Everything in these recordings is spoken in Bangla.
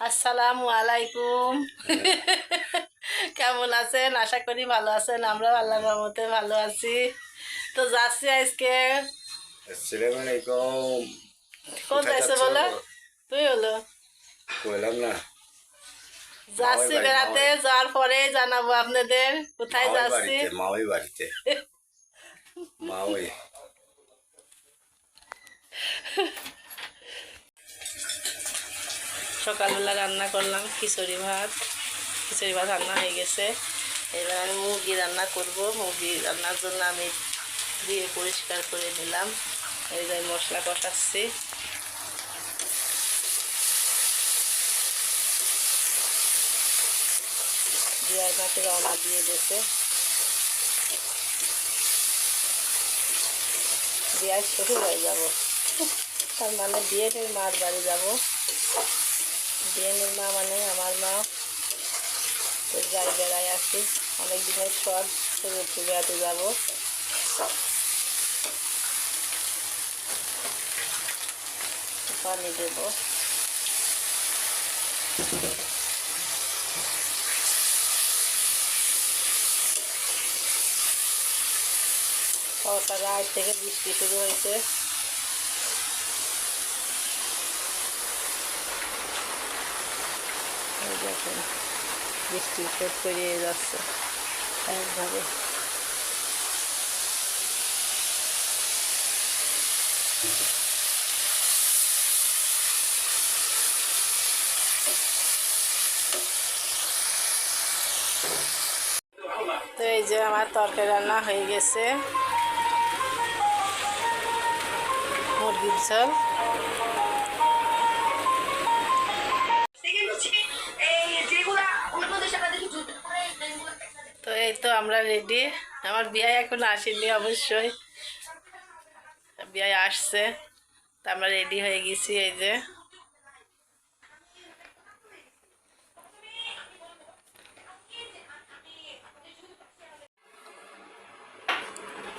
আসসালামু আলাইকুম। কেমন আছেন? আশা করি ভালো আছেন। আমরা আল্লাহ রহমতে ভালো আছি। তো যাচ্ছি আজকে। আসসালামু আলাইকুম। কোন যাইছে বলো? তুই হলো কইলাম না। যাচ্ছি বেড়াতে। যাওয়ার পরে জানাব আপনাদের। কোথায় যাচ্ছি? মাওই বাড়িতে। মাওই সকালবেলা রান্না করলাম খিচুড়ি ভাত। খিচুড়ি ভাত রান্না হয়ে গেছে। এবার আমি মুরগি রান্না করব। মুরগি রান্নার জন্য আমি দিয়ে পরিষ্কার করে নিলাম। এই যে মশলা কষাচ্ছি। রওনা দিয়ে দিয়েছে। বিয়ার শ্বশুর যাব। তার মানে বিয়ের মার বাড়ি যাব। বিয়েনের মা মানে আমার মা। তো যাই বেড়ায় আসি। অনেক দিনের শখ একটু বেড়াতে যাব। পানি দেবো। সকাল রাত থেকে বৃষ্টি শুরু হয়েছে। এই দেখুন বৃষ্টি স্রোত পেরিয়ে যাচ্ছে। একভাবে। তো এই যে আমার তরকারি রান্না হয়ে গেছে। মুরগির ঝোল। তো আমরা রেডি আমার বিয়ে এখন আসেনি অবশ্যই। বিয়ে আসছে তো আমরা রেডি হয়ে গেছি এই যে।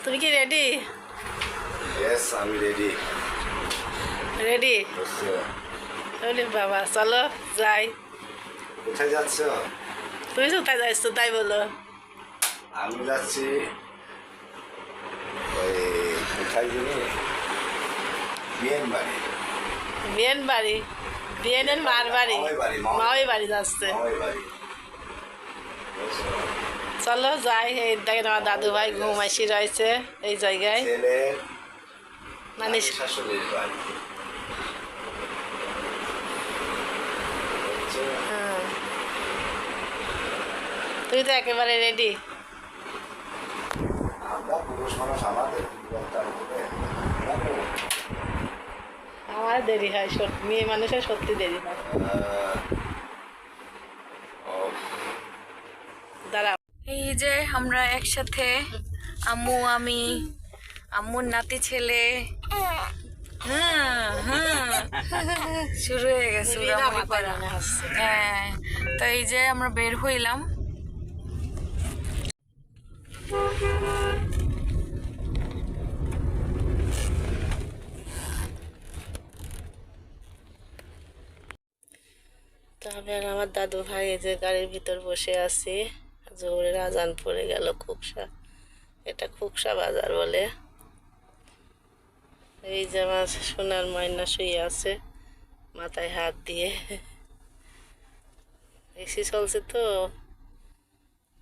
তুমি কি রেডি ইয়েস আমি রেডি রেডি বাবা চলো যাই। কোথায় যাচ্ছ? তুমি কোথায় যাচ্ছ তাই বলো। আমি যাচ্ছি ওই কোথায় জানি? বিয়েন বাড়ি। বিয়েন বাড়ি বিয়েনের মার বাড়ি মামাই বাড়ি, যাচ্ছে। চলো যাই এই দেখেন আমার দাদু ভাই ঘুমাইছি রয়েছে এই জায়গায়। মানে হ্যাঁ। তুই তো একেবারে রেডি পুরুষ মানুষ আমাদের আমার দেরি হয় মেয়ে মানুষের সত্যি দেরি হয়। দাঁড়া এই যে আমরা একসাথে আম্মু আমি আম্মুর নাতি ছেলে। হ্যাঁ হ্যাঁ। শুরু হয়ে গেছে হ্যাঁ তো এই যে আমরা বের হইলাম। তারপর আমার দাদু ভাই যে গাড়ির ভিতর বসে আছি জোরের আজান পড়ে গেল খুকসা। এটা খুকসা বাজার বলে। এই যে আমার সোনার ময়না শুয়ে আছে মাথায় হাত দিয়ে। এসি চলছে তো,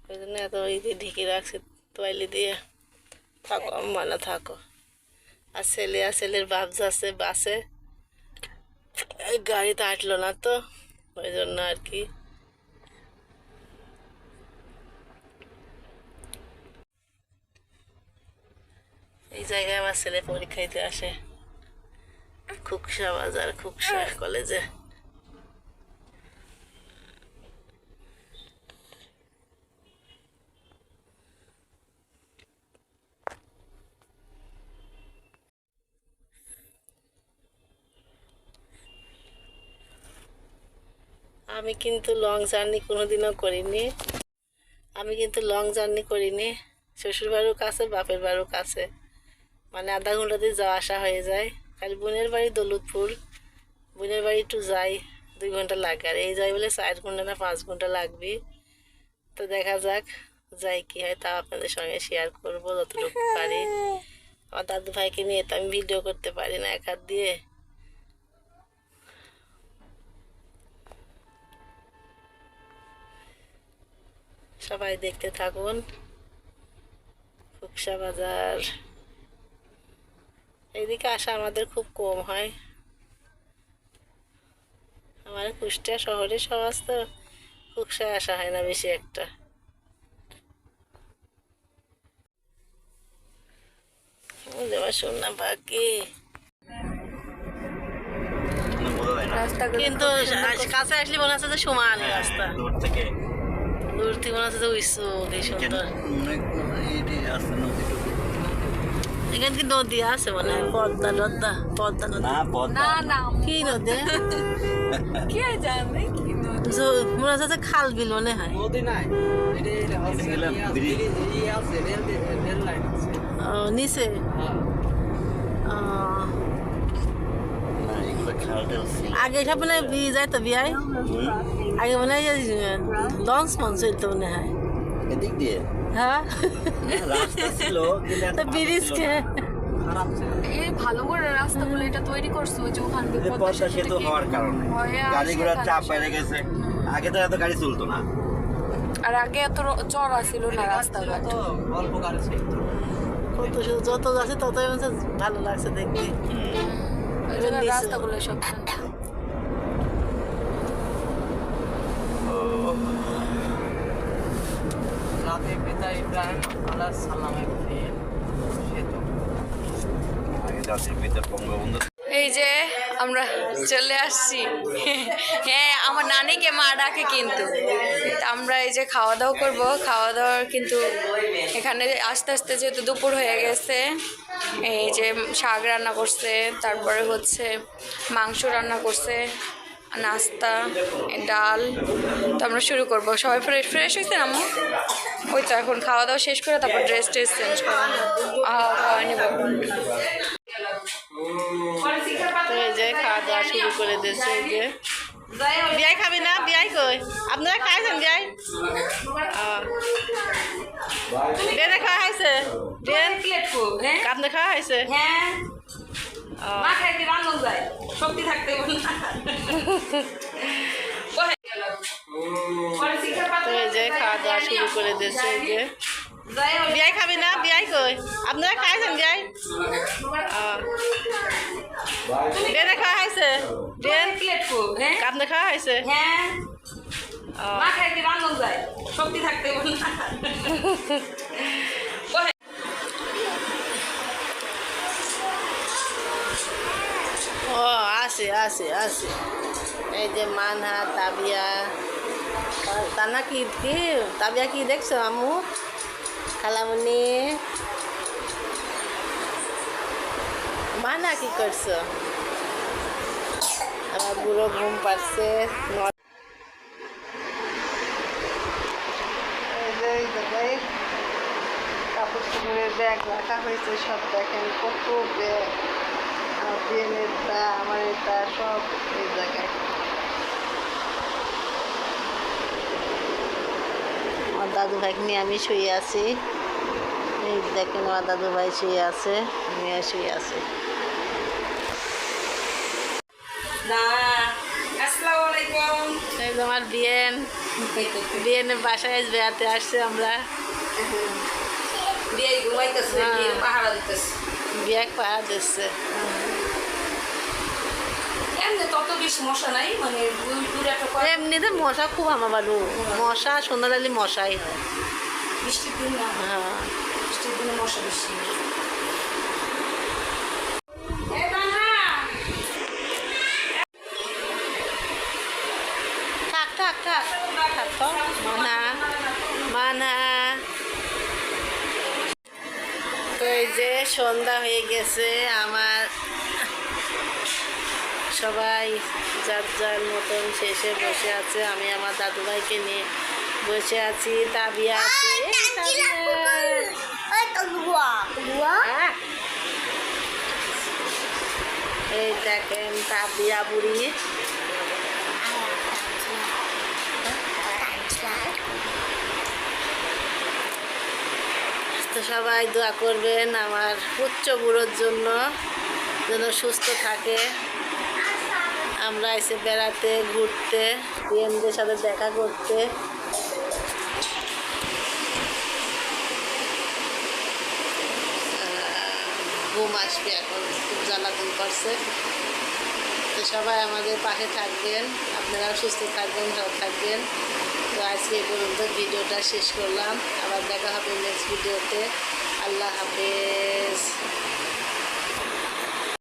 ওই জন্য এত ওই দিয়ে ঢেকে রাখছে তোয়ালি দিয়ে। থাকো মানে থাকো। আর ছেলে, আর ছেলের বাপ যাচ্ছে বাসে। গাড়িতে আটলো না তো। ওই জন্য আর কি। এই জায়গায় আমার ছেলে পরীক্ষা দিতে আসে। খুকসা বাজার, খুকসা কলেজে আমি কিন্তু লং জার্নি কোনোদিনও করিনি। আমি কিন্তু লং জার্নি করিনি। শ্বশুর বাড়ির কাছে, বাপের বাড়ির কাছে। মানে আধা ঘন্টাতে যাওয়া আসা হয়ে যায়। খালি বোনের বাড়ি দৌলতপুর। বোনের বাড়ি একটু যাই, দুই ঘণ্টা লাগে। আর এই যাই বলে চার ঘণ্টা না পাঁচ ঘণ্টা লাগবে। তো দেখা যাক, যাই কি হয় তা আপনাদের সঙ্গে শেয়ার করব যতটুকু পারি। আমার দাদু ভাইকে নিয়ে তো আমি ভিডিও করতে পারি না, এক হাত দিয়ে। সবাই দেখতে থাকুন। ফুকসা বাজার। এইদিকে আসা আমাদের খুব কম হয়। আমার কুষ্টিয়া শহরে সমাজ তো ফুকসায় আসা হয় না বেশি একটা। শুনলাম বাকি? কিন্তু কাছে আসলে মনে হচ্ছে যে সমান রাস্তা। দূর থেকে। মনে হচ্ছে উইসু কি সুন্দর এখানে নদী আছে মনে পদ্মা নদ্দা পদ্মা নদী। না না না কি নদী? কে জানে কি নদী? মনে হচ্ছে যে খাল বিল মনে হয়। নদী নাই। ইয়ে নিচে? হ্যাঁ। আগে সব মনে বিয়ে যায় তো বিয়ায় আগে মনে হয় লঞ্চ মঞ্চ চলতো মনে হয়। এদিক দিয়ে? হ্যাঁ? রাস্তা ছিল তো ব্রিজ কে না। খারাপ ছিল। এই ভালো করে রাস্তাগুলো এটা তৈরি করছ যে ওখান দিয়ে পদ্মা সেতু হওয়ার কারণে। আসে গাড়ি ঘোড়ার এখানে চাপ বেড়ে গেছে। আগে তো এত গাড়ি চলতো না। আর আগে এত র- চড়া ছিল না রাস্তাঘাট অল্প গাড়ি ছিল যত যাচ্ছে ততই মনে ভালো লাগছে দেখতে। ওই জন্য রাস্তাগুলো সব সুন্দর। রাতে পিতা ইব্রাহিম আলাহ সালামের সেতু জাতির ভিতর বঙ্গবন্ধু। এই যে আমরা চলে আসছি। হ্যাঁ আমার নানিকে মা ডাকে কিন্তু। আমরা এই যে খাওয়া দাওয়া করব। খাওয়া দাওয়ার কিন্তু এখানে আস্তে আস্তে যেহেতু দুপুর হয়ে গেছে এই যে শাক রান্না করছে তারপরে হচ্ছে মাংস রান্না করছে। নাস্তা ডাল। তো আমরা শুরু করব। সবাই ফ্রেশ ফ্রেশ হয়েছে না আম্মু? ওই তো এখন খাওয়া দাওয়া শেষ করে তারপর ড্রেস ট্রেস চেঞ্জ করব। খাওয়া নেব। যে খাওয়া দাওয়া শুরু করে দিয়েছে যে। বিয়াই খাবি না? বিয়াই কই? আপনারা খাইছেন বিয়াই? খাওয়া হয়েছে? আপনি খাওয়া হয়েছে? হ্যাঁ। যায়। শক্তি থাকতে যে খাওয়া দাওয়া শুরু করে দিয়েছে যে। বিয়াই খাবি না? বিয়াই কই? আপনারা খাইছেন বিয়াই? ড্রেনে খাওয়া হয়েছে? ড্রেন আপনি খাওয়া হয়েছে? হ্যাঁ। মা খাইতে যায়? শক্তি থাকতে হবে না ও আছে আছে আছে। এই যে মানহা, তাবিয়া। তানা কি কি? তাবিয়া কি দেখছ, আম্মু? খালামুনি। মানা কি করছ? আমার বুড়ো ঘুম পাচ্ছে। কাপড় ব্যাগ রাখা হয়েছে, সব দেখেন কত ব্যাগ। আমার বিয়ের আমার এটা সব এই জায়গায়। আমার দাদু ভাইকে নিয়ে আমি শুয়ে আছি। এই দেখেন আমার দাদু ভাই শুয়ে আছে মেয়ে শুয়ে আছে। যে আমার বিয়েন বিয়েনের বাসায় বেড়াতে আসছে আমরা। বিয়ে ঘুমাইতেছে হ্যাঁ। পাহারা দিতেছে। বিয়ে পাড়া দিচ্ছে। এমনি তত বেশি মশা নাই মানে এমনিতে মশা খুব আমার বাড়ু মশা সন্ধ্যা দিলে মশাই হয়। বৃষ্টির দিন না? হ্যাঁ। বৃষ্টির দিনে মশা বেশি। মানা মানা। তো এই যে সন্ধ্যা হয়ে গেছে আমার সবাই যার যার মতন শেষে বসে আছে আমি আমার দাদু ভাইকে নিয়ে বসে আছি তাবিয়া আছে। হ্যাঁ। এই দেখেন তাবিয়া বুড়ি। তো সবাই দোয়া করবেন আমার উচ্চ বুড়োর জন্য যেন সুস্থ থাকে। আমরা এসে বেড়াতে, ঘুরতে, পিএমদের সাথে দেখা করতে। ঘুম আসবে এখন, খুব জ্বালাতন করছে। তো সবাই আমাদের পাশে থাকবেন, আপনারাও সুস্থ থাকবেন ভালো থাকবেন। তো আজকে এই পর্যন্ত ভিডিওটা শেষ করলাম। আবার দেখা হবে নেক্সট ভিডিওতে আল্লাহ হাফেজ।